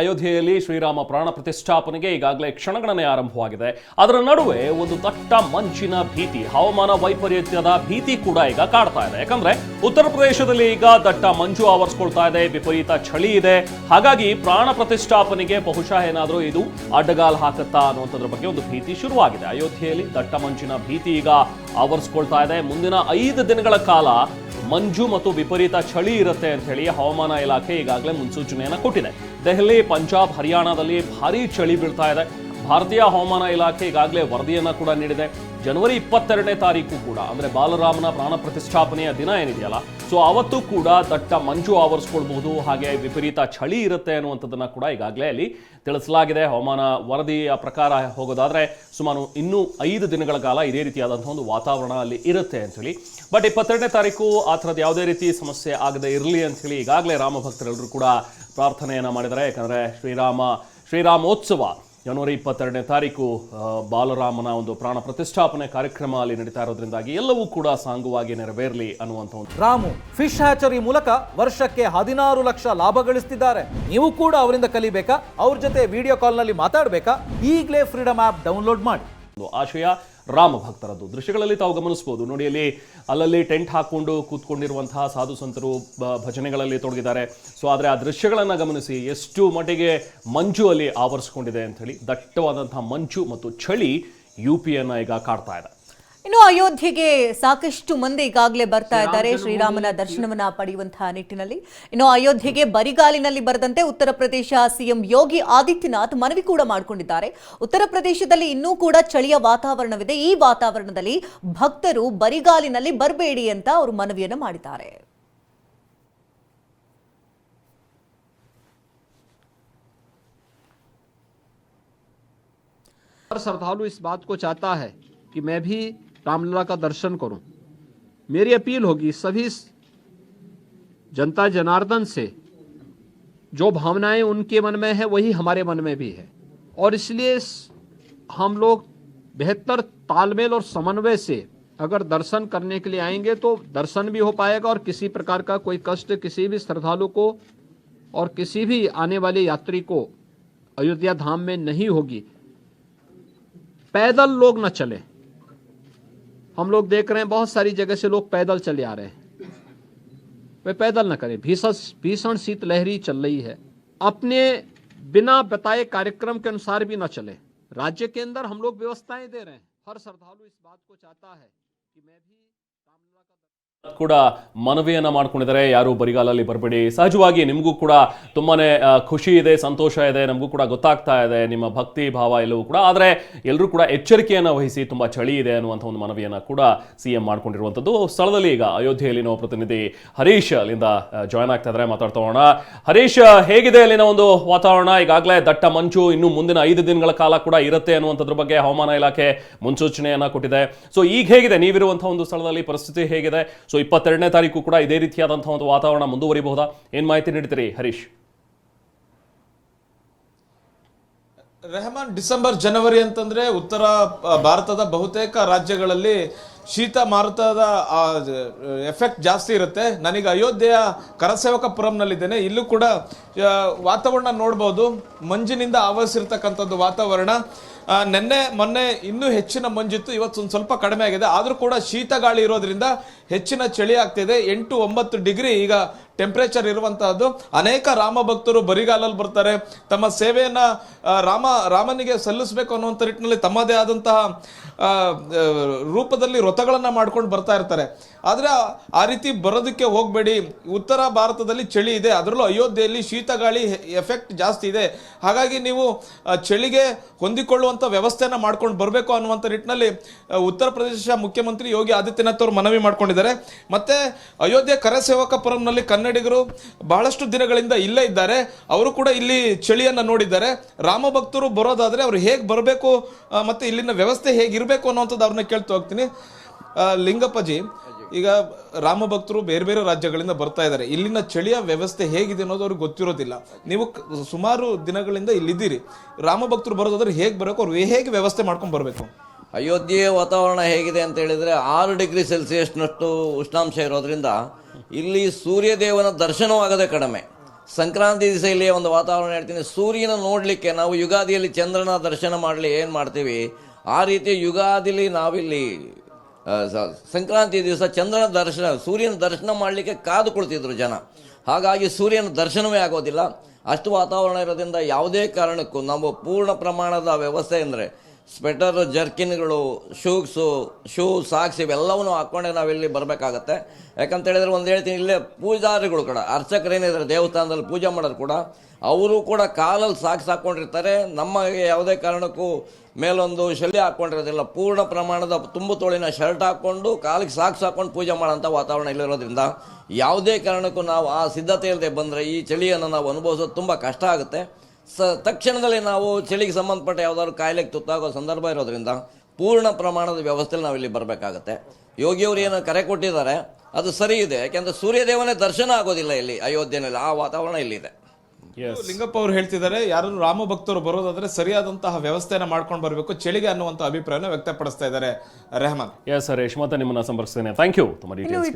ಅಯೋಧ್ಯೆಯಲ್ಲಿ ಶ್ರೀರಾಮ ಪ್ರಾಣ ಪ್ರತಿಷ್ಠಾಪನೆಗೆ ಈಗಾಗಲೇ ಕ್ಷಣಗಣನೆ ಆರಂಭವಾಗಿದೆ. ಅದರ ನಡುವೆ ಒಂದು ದಟ್ಟ ಮಂಚಿನ ಭೀತಿ, ಹವಾಮಾನ ವೈಪರೀತ್ಯದ ಭೀತಿ ಕೂಡ ಈಗ ಕಾಡ್ತಾ ಇದೆ. ಯಾಕಂದ್ರೆ ಉತ್ತರ ಪ್ರದೇಶದಲ್ಲಿ ಈಗ ದಟ್ಟ ಮಂಜು ಆವರಿಸ್ಕೊಳ್ತಾ ಇದೆ, ವಿಪರೀತ ಚಳಿ ಇದೆ. ಹಾಗಾಗಿ ಪ್ರಾಣ ಪ್ರತಿಷ್ಠಾಪನೆಗೆ ಬಹುಶಃ ಏನಾದರೂ ಇದು ಅಡ್ಡಗಾಲ್ ಹಾಕತ್ತಾ ಅನ್ನುವಂಥದ್ರ ಬಗ್ಗೆ ಒಂದು ಭೀತಿ ಶುರುವಾಗಿದೆ. ಅಯೋಧ್ಯೆಯಲ್ಲಿ ದಟ್ಟ ಮಂಚಿನ ಭೀತಿ ಈಗ ಆವರಿಸ್ಕೊಳ್ತಾ ಇದೆ. ಮುಂದಿನ ಐದು ದಿನಗಳ ಕಾಲ ಮಂಜು ಮತ್ತು ವಿಪರೀತ ಚಳಿ ಇರುತ್ತೆ ಅಂತ ಹೇಳಿ ಹವಾಮಾನ ಇಲಾಖೆ ಈಗಾಗಲೇ ಮುನ್ಸೂಚನೆಯನ್ನು ಕೊಟ್ಟಿದೆ. ದೆಹಲಿ ಪಂಜಾಬ್ ಹರಿಯಾಣದಲ್ಲಿ ಭಾರೀ ಚಳಿ ಬೀಳ್ತಾ ಇದೆ. ಭಾರತೀಯ ಹವಾಮಾನ ಇಲಾಖೆ ಈಗಾಗಲೇ ವರದಿಯನ್ನು ಕೂಡ ನೀಡಿದೆ. ಜನವರಿ ಇಪ್ಪತ್ತೆರಡನೇ ತಾರೀಕು ಕೂಡ, ಅಂದರೆ ಬಾಲರಾಮನ ಪ್ರಾಣ ಪ್ರತಿಷ್ಠಾಪನೆಯ ದಿನ ಏನಿದೆಯಲ್ಲ, ಸೊ ಅವತ್ತು ಕೂಡ ದಟ್ಟ ಮಂಜು ಆವರಿಸ್ಕೊಳ್ಬಹುದು, ಹಾಗೆ ವಿಪರೀತ ಚಳಿ ಇರುತ್ತೆ ಅನ್ನುವಂಥದ್ದನ್ನು ಕೂಡ ಈಗಾಗಲೇ ಅಲ್ಲಿ ತಿಳಿಸಲಾಗಿದೆ. ಹವಾಮಾನ ವರದಿಯ ಪ್ರಕಾರ ಹೋಗೋದಾದರೆ ಸುಮಾರು ಇನ್ನೂ ಐದು ದಿನಗಳ ಕಾಲ ಇದೇ ರೀತಿಯಾದಂಥ ಒಂದು ವಾತಾವರಣ ಅಲ್ಲಿ ಇರುತ್ತೆ ಅಂಥೇಳಿ ಬಟ್ ಇಪ್ಪತ್ತೆರಡನೇ ತಾರೀಕು ಆ ಥರದ್ದು ಯಾವುದೇ ರೀತಿ ಸಮಸ್ಯೆ ಆಗದೆ ಇರಲಿ ಅಂಥೇಳಿ ಈಗಾಗಲೇ ರಾಮ ಭಕ್ತರೆಲ್ಲರೂ ಕೂಡ ಪ್ರಾರ್ಥನೆಯನ್ನು ಮಾಡಿದ್ದಾರೆ. ಯಾಕಂದರೆ ಶ್ರೀರಾಮ, ಶ್ರೀರಾಮೋತ್ಸವ ಜನವರಿ ಇಪ್ಪತ್ತೆರಡನೇ ತಾರೀಕು ಬಾಲರಾಮನ ಒಂದು ಪ್ರಾಣ ಪ್ರತಿಷ್ಠಾಪನೆ ಕಾರ್ಯಕ್ರಮ ಅಲ್ಲಿ ನಡೀತಾ ಇರೋದ್ರಿಂದಾಗಿ ಎಲ್ಲವೂ ಕೂಡ ಸಾಂಗುವಾಗಿ ನೆರವೇರಲಿ ಅನ್ನುವಂಥ ಒಂದು ರಾಮು ಫಿಶ್ ಹ್ಯಾಚರಿ ಮೂಲಕ ವರ್ಷಕ್ಕೆ ಹದಿನಾರು ಲಕ್ಷ ಲಾಭ ಗಳಿಸ್ತಿದ್ದಾರೆ. ನೀವು ಕೂಡ ಅವರಿಂದ ಕಲಿಬೇಕಾ? ಅವ್ರ ಜೊತೆ ವಿಡಿಯೋ ಕಾಲ್ನಲ್ಲಿ ಮಾತಾಡಬೇಕಾ? ಈಗಲೇ ಫ್ರೀಡಮ್ ಆ್ಯಪ್ ಡೌನ್ಲೋಡ್ ಮಾಡಿ. ಒಂದು ಆಶಯ. ರಾಮ ಭಕ್ತರದ್ದು ದೃಶ್ಯಗಳಲ್ಲಿ ತಾವು ಗಮನಿಸಬಹುದು. ನೋಡಿ, ಅಲ್ಲಿ ಅಲ್ಲಲ್ಲಿ ಟೆಂಟ್ ಹಾಕೊಂಡು ಕೂತ್ಕೊಂಡಿರುವಂತಹ ಸಾಧು ಸಂತರು ಭಜನೆಗಳಲ್ಲಿ ತೊಡಗಿದ್ದಾರೆ. ಸೊ, ಆದರೆ ಆ ದೃಶ್ಯಗಳನ್ನು ಗಮನಿಸಿ ಎಷ್ಟು ಮಟ್ಟಿಗೆ ಮಂಜು ಅಲ್ಲಿ ಆವರಿಸ್ಕೊಂಡಿದೆ ಅಂತ ಹೇಳಿ ದಟ್ಟವಾದಂತಹ ಮಂಜು ಮತ್ತು ಚಳಿ ಯು ಪಿಯನ್ನು ಈಗ ಕಾಡ್ತಾ ಇದೆ. ಇನ್ನು ಅಯೋಧ್ಯೆಗೆ ಸಾಕಷ್ಟು ಮಂದಿ ಈಗಾಗಲೇ ಬರ್ತಾ ಇದ್ದಾರೆ ಶ್ರೀರಾಮನ ದರ್ಶನವನ್ನ ಪಡೆಯುವಂತಹ ನಿಟ್ಟಿನಲ್ಲಿ ಇನ್ನು ಅಯೋಧ್ಯೆಗೆ ಬರಿಗಾಲಿನಲ್ಲಿ ಬರದಂತೆ ಉತ್ತರ ಪ್ರದೇಶ ಸಿಎಂ ಯೋಗಿ ಆದಿತ್ಯನಾಥ್ ಮನವಿ ಕೂಡ ಮಾಡಿಕೊಂಡಿದ್ದಾರೆ ಉತ್ತರ ಪ್ರದೇಶದಲ್ಲಿ ಇನ್ನೂ ಕೂಡ ಚಳಿಯ ವಾತಾವರಣವಿದೆ ಈ ವಾತಾವರಣದಲ್ಲಿ ಭಕ್ತರು ಬರಿಗಾಲಿನಲ್ಲಿ ಬರಬೇಡಿ ಅಂತ ಅವರು ಮನವಿಯನ್ನು ಮಾಡಿದ್ದಾರೆ हर श्रद्धालु इस बात को चाहता है कि मैं भी रामलला का दर्शन करूँ। मेरी अपील होगी सभी जनता जनार्दन से, जो भावनाएँ उनके मन में है, वही हमारे मन में भी है। और इसलिए हम लोग बेहतर तालमेल और समन्वय से अगर दर्शन करने के लिए आएँगे तो दर्शन भी हो पाएगा और किसी प्रकार का कोई कष्ट, किसी भी श्रद्धालु को और किसी भी आने वाले यात्री को अयोध्या धाम में नहीं होगी। पैदल लोग न चले। हम लोग देख रहे हैं बहुत सारी जगह से लोग पैदल चले आ रहे हैं। वे पैदल न करें, भीषण भीषण शीतलहरी चल रही है। अपने बिना बताए कार्यक्रम के अनुसार भी न चले। राज्य के अंदर हम लोग व्यवस्थाएँ दे रहे हैं। हर श्रद्धालु इस बात को चाहता है कि मैं भी ಕೂಡ ಮನವಿಯನ್ನು ಮಾಡ್ಕೊಂಡಿದ್ದಾರೆ. ಯಾರು ಬರಿಗಾಲಲ್ಲಿ ಬರಬೇಡಿ. ಸಹಜವಾಗಿ ನಿಮಗೂ ಕೂಡ ತುಂಬಾ ಖುಷಿ ಇದೆ, ಸಂತೋಷ ಇದೆ. ನಮಗೂ ಕೂಡ ಗೊತ್ತಾಗ್ತಾ ಇದೆ ನಿಮ್ಮ ಭಕ್ತಿ ಭಾವ ಎಲ್ಲವೂ ಕೂಡ. ಆದರೆ ಎಲ್ಲರೂ ಕೂಡ ಎಚ್ಚರಿಕೆಯನ್ನು ವಹಿಸಿ ತುಂಬ ಚಳಿ ಇದೆ ಅನ್ನುವಂಥ ಒಂದು ಮನವಿಯನ್ನು ಕೂಡ ಸಿ ಎಂ ಮಾಡ್ಕೊಂಡಿರುವಂಥದ್ದು. ಸ್ಥಳದಲ್ಲಿ ಈಗ ಅಯೋಧ್ಯೆಯಲ್ಲಿ ನಾವು ಪ್ರತಿನಿಧಿ ಹರೀಶ್ ಅಲ್ಲಿಂದ ಜಾಯ್ನ್ ಆಗ್ತಾ ಇದ್ದಾರೆ. ಮಾತಾಡ್ತಾ ಹೋಗೋಣ. ಹರೀಶ್, ಹೇಗಿದೆ ಅಲ್ಲಿನ ಒಂದು ವಾತಾವರಣ? ಈಗಾಗಲೇ ದಟ್ಟ ಮಂಚು ಇನ್ನು ಮುಂದಿನ ಐದು ದಿನಗಳ ಕಾಲ ಕೂಡ ಇರುತ್ತೆ ಅನ್ನುವಂಥದ್ರ ಬಗ್ಗೆ ಹವಾಮಾನ ಇಲಾಖೆ ಮುನ್ಸೂಚನೆಯನ್ನು ಕೊಟ್ಟಿದೆ. ಸೊ ಈಗ ಹೇಗಿದೆ? ನೀವಿರುವಂಥ ಒಂದು ಸ್ಥಳದಲ್ಲಿ ಪರಿಸ್ಥಿತಿ ಹೇಗಿದೆ? ಸೊ ಇಪ್ಪತ್ತೆರಡನೇ ತಾರೀಕು ಕೂಡ ಇದೇ ರೀತಿಯಾದಂಥ ಒಂದು ವಾತಾವರಣ ಮುಂದುವರಿಬಹುದಾ? ಏನ್ ಮಾಹಿತಿ ನೀಡ್ತೀರಿ ಹರೀಶ್? ರೆಹಮಾನ್, ಡಿಸೆಂಬರ್, ಜನವರಿ ಅಂತಂದ್ರೆ ಉತ್ತರ ಭಾರತದ ಬಹುತೇಕ ರಾಜ್ಯಗಳಲ್ಲಿ ಶೀತ ಮಾರುತದ ಎಫೆಕ್ಟ್ ಜಾಸ್ತಿ ಇರುತ್ತೆ. ನನಗೆ ಅಯೋಧ್ಯೆಯ ಕರಸೇವಕಪುರಂನಲ್ಲಿದ್ದೇನೆ. ಇಲ್ಲೂ ಕೂಡ ವಾತಾವರಣ ನೋಡ್ಬೋದು. ಮಂಜಿನಿಂದ ಆವರಿಸಿರ್ತಕ್ಕಂಥದ್ದು ವಾತಾವರಣ. ನೆನ್ನೆ, ಮೊನ್ನೆ ಇನ್ನೂ ಹೆಚ್ಚಿನ ಮಂಜಿತ್ತು ಇವತ್ತು ಒಂದು ಸ್ವಲ್ಪ ಕಡಿಮೆ ಆಗಿದೆ. ಆದರೂ ಕೂಡ ಶೀತ ಗಾಳಿ ಇರೋದ್ರಿಂದ ಹೆಚ್ಚಿನ ಚಳಿ ಆಗ್ತಿದೆ. ಎಂಟು ಒಂಬತ್ತು ಡಿಗ್ರಿ ಈಗ ಟೆಂಪರೇಚರ್ ಇರುವಂತಹದ್ದು. ಅನೇಕ ರಾಮ ಭಕ್ತರು ಬರಿಗಾಲಲ್ಲಿ ಬರ್ತಾರೆ. ತಮ್ಮ ಸೇವೆಯನ್ನ ರಾಮ, ರಾಮನಿಗೆ ಸಲ್ಲಿಸಬೇಕು ಅನ್ನುವಂಥ ನಿಟ್ಟಿನಲ್ಲಿ ತಮ್ಮದೇ ಆದಂತಹ ರೂಪದಲ್ಲಿ ವ್ರತಗಳನ್ನ ಮಾಡ್ಕೊಂಡು ಬರ್ತಾ ಇರ್ತಾರೆ. ಆದ್ರೆ ಆ- ರೀತಿ ಬರೋದಕ್ಕೆ ಹೋಗಬೇಡಿ. ಉತ್ತರ ಭಾರತದಲ್ಲಿ ಚಳಿ ಇದೆ. ಅದರಲ್ಲೂ ಅಯೋಧ್ಯೆಯಲ್ಲಿ ಶೀತ ಗಾಳಿ ಎಫೆಕ್ಟ್ ಜಾಸ್ತಿ ಇದೆ. ಹಾಗಾಗಿ ನೀವು ಚಳಿಗೆ ಚಳಿಗೆ ಹೊಂದಿಕೊಳ್ಳುವಂತ ವ್ಯವಸ್ಥೆಯನ್ನು ಮಾಡ್ಕೊಂಡು ಬರಬೇಕು ಅನ್ನುವಂಥ ನಿಟ್ಟಿನಲ್ಲಿ ಉತ್ತರ ಪ್ರದೇಶ ಮುಖ್ಯಮಂತ್ರಿ ಯೋಗಿ ಆದಿತ್ಯನಾಥ್ ಅವರು ಮನವಿ ಮಾಡ್ಕೊಂಡಿದ್ದಾರೆ. ಮತ್ತೆ ಅಯೋಧ್ಯೆ ಕರಸೇವಕಪುರಂನಲ್ಲಿ ಕನ್ನಡಿಗರು ಬಹಳಷ್ಟು ದಿನಗಳಿಂದ ಇಲ್ಲೇ ಇದ್ದಾರೆ. ಅವರು ಕೂಡ ಇಲ್ಲಿ ಚಳಿಯನ್ನ ನೋಡಿದ್ದಾರೆ. ರಾಮ ಭಕ್ತರು ಬರೋದಾದ್ರೆ ಅವ್ರು ಹೇಗೆ ಬರಬೇಕು ಮತ್ತೆ ಇಲ್ಲಿನ ವ್ಯವಸ್ಥೆ ಹೇಗಿರಬೇಕು ಅನ್ನುವಂಥದ್ದು ಅವ್ರನ್ನ ಕೇಳ್ತಾ ಹೋಗ್ತೀನಿ. ಲಿಂಗಪ್ಪಜಿ ಈಗ ರಾಮ ಭಕ್ತರು ಬೇರೆ ಬೇರೆ ರಾಜ್ಯಗಳಿಂದ ಬರ್ತಾ ಇದ್ದಾರೆ. ಇಲ್ಲಿನ ಚಳಿಯ ವ್ಯವಸ್ಥೆ ಹೇಗಿದೆ ಅನ್ನೋದು ಅವ್ರಿಗೆ ಗೊತ್ತಿರೋದಿಲ್ಲ. ನೀವು ಸುಮಾರು ದಿನಗಳಿಂದ ಇಲ್ಲಿದ್ದೀರಿ. ರಾಮ ಭಕ್ತರು ಬರೋದಾದ್ರೆ ಹೇಗೆ ಬರಬೇಕು? ಅವ್ರು ಹೇಗೆ ವ್ಯವಸ್ಥೆ ಮಾಡ್ಕೊಂಡು ಬರಬೇಕು? ಅಯೋಧ್ಯೆಯ ವಾತಾವರಣ ಹೇಗಿದೆ ಅಂತ ಹೇಳಿದರೆ ಆರು ಡಿಗ್ರಿ ಸೆಲ್ಸಿಯಸ್ನಷ್ಟು ಉಷ್ಣಾಂಶ ಇರೋದ್ರಿಂದ ಇಲ್ಲಿ ಸೂರ್ಯದೇವನ ದರ್ಶನವಾಗದೆ ಕಡಿಮೆ. ಸಂಕ್ರಾಂತಿ ದಿವಸ ಇಲ್ಲಿ ಒಂದು ವಾತಾವರಣ ಹೇಳ್ತೀನಿ. ಸೂರ್ಯನ ನೋಡಲಿಕ್ಕೆ ನಾವು ಯುಗಾದಿಯಲ್ಲಿ ಚಂದ್ರನ ದರ್ಶನ ಮಾಡಲಿ ಏನು ಮಾಡ್ತೀವಿ? ಆ ರೀತಿ ಯುಗಾದಿಲಿ ನಾವಿಲ್ಲಿ ಸಂಕ್ರಾಂತಿ ದಿವಸ ಚಂದ್ರನ ದರ್ಶನ, ಸೂರ್ಯನ ದರ್ಶನ ಮಾಡಲಿಕ್ಕೆ ಕಾದು ಕುಳಿತಿದ್ರು ಜನ. ಹಾಗಾಗಿ ಸೂರ್ಯನ ದರ್ಶನವೇ ಆಗೋದಿಲ್ಲ. ಅಷ್ಟು ವಾತಾವರಣ ಇರೋದ್ರಿಂದ ಯಾವುದೇ ಕಾರಣಕ್ಕೂ ನಮ್ಮ ಪೂರ್ಣ ಪ್ರಮಾಣದ ವ್ಯವಸ್ಥೆ ಅಂದರೆ ಸ್ವೆಟರ್, ಜರ್ಕಿನ್ಗಳು, ಶೂಗ್ಸು, ಶೂ, ಸಾಕ್ಸ್ ಇವೆಲ್ಲವನ್ನು ಹಾಕ್ಕೊಂಡೆ ನಾವಿಲ್ಲಿ ಬರಬೇಕಾಗತ್ತೆ. ಯಾಕಂತ ಹೇಳಿದ್ರೆ ಒಂದು ಹೇಳ್ತೀನಿ, ಇಲ್ಲೇ ಪೂಜಾರಿಗಳು ಕೂಡ ಅರ್ಚಕರೇನಿದ್ದಾರೆ ದೇವಸ್ಥಾನದಲ್ಲಿ ಪೂಜೆ ಮಾಡೋರು ಕೂಡ, ಅವರು ಕೂಡ ಕಾಲಲ್ಲಿ ಸಾಕ್ಸ್ ಹಾಕ್ಕೊಂಡಿರ್ತಾರೆ ನಮಗೆ ಯಾವುದೇ ಕಾರಣಕ್ಕೂ ಮೇಲೊಂದು ಶಲ್ಯ ಹಾಕ್ಕೊಂಡಿರೋದಿಲ್ಲ ಪೂರ್ಣ ಪ್ರಮಾಣದ ತುಂಬು ತೋಳಿನ ಶರ್ಟ್ ಹಾಕ್ಕೊಂಡು, ಕಾಲಿಗೆ ಸಾಕ್ಸ್ ಹಾಕ್ಕೊಂಡು ಪೂಜೆ ಮಾಡೋಂಥ ವಾತಾವರಣ ಇಲ್ಲಿರೋದ್ರಿಂದ ಯಾವುದೇ ಕಾರಣಕ್ಕೂ ನಾವು ಆ ಸಿದ್ಧತೆ ಇಲ್ಲದೆ ಬಂದರೆ ಈ ಚಳಿಯನ್ನು ನಾವು ಅನುಭವಿಸೋದು ತುಂಬ ಕಷ್ಟ ಆಗುತ್ತೆ. ಸ, ತಕ್ಷಣದಲ್ಲಿ ನಾವು ಚಳಿಗೆ ಸಂಬಂಧಪಟ್ಟ ಯಾವುದಾದ್ರು ಕಾಯಿಲೆಗೆ ತುತ್ತಾಗೋ ಸಂದರ್ಭ ಇರೋದ್ರಿಂದ ಪೂರ್ಣ ಪ್ರಮಾಣದ ವ್ಯವಸ್ಥೆಯಲ್ಲಿ ನಾವಿಲ್ಲಿ ಬರಬೇಕಾಗತ್ತೆ. ಯೋಗಿಯವರು ಏನು ಕರೆ ಕೊಟ್ಟಿದ್ದಾರೆ, ಅದು ಸರಿ ಇದೆ. ಯಾಕೆಂದರೆ ಸೂರ್ಯದೇವನೇ ದರ್ಶನ ಆಗೋದಿಲ್ಲ ಇಲ್ಲಿ ಅಯೋಧ್ಯೆಯಲ್ಲಿ ಆ ವಾತಾವರಣ ಇಲ್ಲಿದೆ. ಲಿಂಗಪ್ಪ ಅವರು ಹೇಳ್ತಿದ್ದಾರೆ ಯಾರು ರಾಮ ಭಕ್ತರು ಬರೋದಾದ್ರೆ ಸರಿಯಾದಂತಹ ವ್ಯವಸ್ಥೆಯನ್ನ ಮಾಡ್ಕೊಂಡು ಬರಬೇಕು ಚಳಿಗೆ ಅನ್ನುವಂತ ಅಭಿಪ್ರಾಯನ ವ್ಯಕ್ತಪಡಿಸ್ತಾ ಇದ್ದಾರೆ ರೆಹಮಾನ್. ಎಸ್ ಹರೇಶ್ ಮತ್ತೆ ನಿಮ್ಮನ್ನ ಸಂಪರ್ಕಿಸ್ತೇನೆ. ಥ್ಯಾಂಕ್ ಯು ತುಂಬಾ ಡೀಟೇಲ್ಸ್